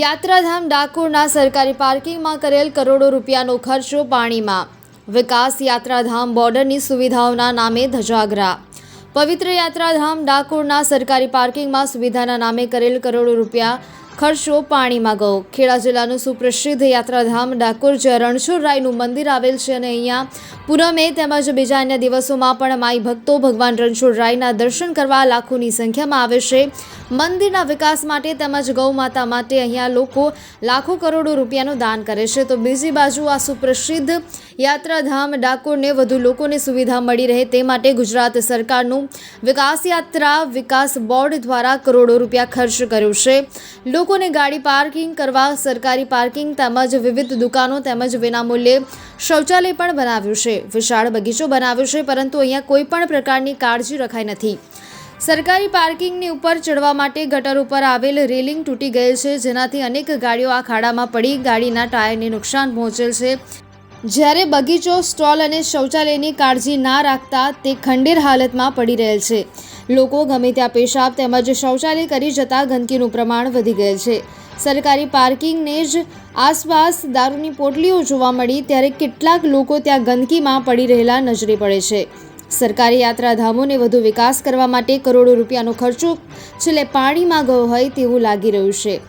યાત્રાધામ ડાકોરના સરકારી પાર્કિંગમાં કરેલ કરોડો રૂપિયાનો ખર્ચો પાણીમાં. વિકાસ યાત્રાધામ બોર્ડરની સુવિધાઓના નામે ધજાગરા. પવિત્ર યાત્રાધામ ડાકોરના સરકારી પાર્કિંગમાં સુવિધાના નામે કરેલ કરોડો રૂપિયા ખર્ચો પાણીમાં ગયો. ખેડા જિલ્લાનું સુપ્રસિદ્ધ યાત્રાધામ ડાકોર જે રણછોડરાયનું મંદિર આવેલ છે અને અહીંયા પૂનમે તેમજ બીજા અન્ય દિવસોમાં પણ માઈ ભક્તો ભગવાન રણછોડરાયના દર્શન કરવા લાખોની સંખ્યામાં આવે છે. મંદિરના વિકાસ માટે તેમજ ગૌ માતા માટે અહીંયા લોકો લાખો કરોડો રૂપિયાનું દાન કરે છે. તો બીજી બાજુ આ સુપ્રસિદ્ધ યાત્રાધામ ડાકોરને વધુ લોકોને સુવિધા મળી રહે તે માટે ગુજરાત સરકારનું વિકાસ યાત્રા વિકાસ બોર્ડ દ્વારા કરોડો રૂપિયા ખર્ચ કર્યો છે. લોકોને ગાડી પાર્કિંગ કરવા, સરકારી પાર્કિંગ તેમજ વિવિધ દુકાનો તેમજ વિનામૂલ્યે શૌચાલય પણ બનાવ્યું છે. વિશાળ બગીચો બનાવ્યો છે, પરંતુ અહીંયા કોઈ પણ પ્રકારની કાળજી રખાઈ નથી. સરકારી પાર્કિંગની ઉપર ચડવા માટે ગટર ઉપર આવેલ રેલિંગ તૂટી ગયેલ છે, જેનાથી અનેક ગાડીઓ આ ખાડામાં પડી. ગાડીના ટાયરને નુકસાન પહોંચેલ છે. જ્યારે બગીચો, સ્ટોલ અને શૌચાલયની કાળજી ના રાખતા તે ખંડેર હાલતમાં પડી રહેલ છે. લોકો ગમે ત્યાં પેશાબ તેમજ શૌચાલય કરી જતા ગંદકીનું પ્રમાણ વધી ગયેલ છે. સરકારી પાર્કિંગને જ આસપાસ દારૂની પોટલીઓ જોવા મળી ત્યારે કેટલાક લોકો ત્યાં ગંદકીમાં પડી રહેલા નજરે પડે છે. સરકારી યાત્રાધામોને વધુ વિકાસ કરવા માટે કરોડો રૂપિયાનો ખર્ચો છેલ્લે પાણીમાં ગયો હોય તેવું લાગી રહ્યું છે.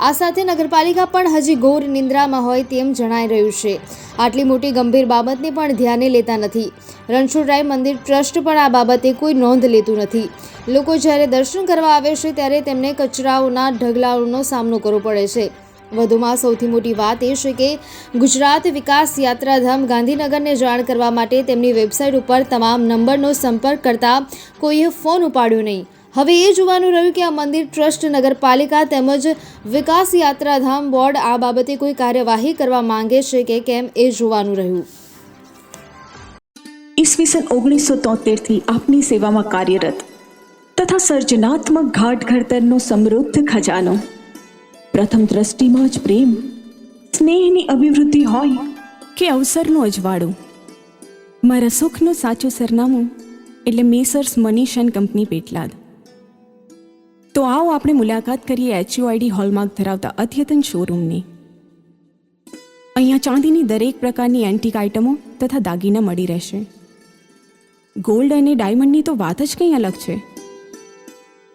આ સાથે નગરપાલિકા પણ હજી ઘોર નિંદ્રામાં હોય તેમ જણાઈ રહ્યું છે. આટલી મોટી ગંભીર બાબતને પણ ધ્યાને લેતા નથી. રણછોડરાય મંદિર ટ્રસ્ટ પણ આ બાબતે કોઈ નોંધ લેતું નથી. લોકો જ્યારે દર્શન કરવા આવે છે ત્યારે તેમને કચરાઓના ઢગલાઓનો સામનો કરવો પડે છે. વધુમાં સૌથી મોટી વાત એ છે કે ગુજરાત વિકાસ યાત્રાધામ ગાંધીનગરને જાણ કરવા માટે તેમની વેબસાઇટ ઉપર તમામ નંબરનો સંપર્ક કરતા કોઈએ ફોન ઉપાડ્યો નહીં. હવે એ જોવાનું રહ્યું કે આ મંદિર ટ્રસ્ટ નગરપાલિકા તેમજ વિકાસ યાત્રાધામ બોર્ડ આ બાબતે કોઈ કાર્યવાહી કરવા માંગે છે કે કેમ એ જોવાનું રહ્યું. ઈસવીસન ઓગણીસો તોતેરથી આપની સેવામાં કાર્યરત તથા સર્જનાત્મક ઘાટ ઘડતરનો સમૃદ્ધ ખજાનો. પ્રથમ દ્રષ્ટિમાં જ પ્રેમ, સ્નેહની અભિવૃદ્ધિ હોય કે અવસરનું અજવાળું. મારા સુખનું સાચું સરનામું એટલે messrs Manish and company Petlad. તો આવો આપણે મુલાકાત કરીએ એચયુઆઈડી હોલમાર્ક ધરાવતા અદ્યતન શોરૂમની અહીંયા ચાંદીની દરેક પ્રકારની એન્ટિક આઇટમો તથા દાગીના મળી રહેશે. ગોલ્ડ અને ડાયમંડની તો વાત જ કંઈ અલગ છે.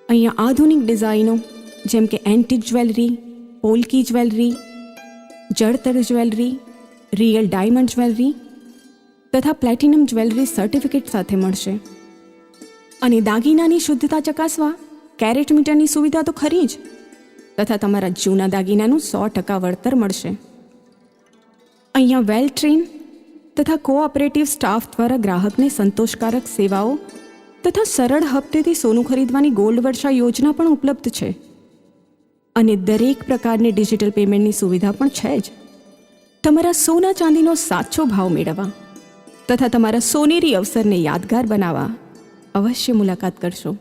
અહીંયા આધુનિક ડિઝાઇનો, જેમ કે એન્ટિક જ્વેલરી પોલકી જ્વેલરી જળતર જ્વેલરી રિયલ ડાયમંડ જ્વેલરી તથા પ્લેટિનમ જ્વેલરી સર્ટિફિકેટ સાથે મળશે. અને દાગીનાની શુદ્ધતા ચકાસવા કેરેટ મીટરની સુવિધા તો ખરી જ. તથા તમારા જૂના દાગીનાનું સો ટકા વળતર મળશે. અહીંયા વેલ ટ્રેન તથા કોઓપરેટિવ સ્ટાફ દ્વારા ગ્રાહકને સંતોષકારક સેવાઓ તથા સરળ હપ્તેથી સોનું ખરીદવાની ગોલ્ડ વર્ષા યોજના પણ ઉપલબ્ધ છે. અને દરેક પ્રકારની ડિજિટલ પેમેન્ટની સુવિધા પણ છે જ. તમારા સોના ચાંદીનો સાચો ભાવ મેળવવા તથા તમારા સોનેરી અવસરને યાદગાર બનાવવા અવશ્ય મુલાકાત કરશો.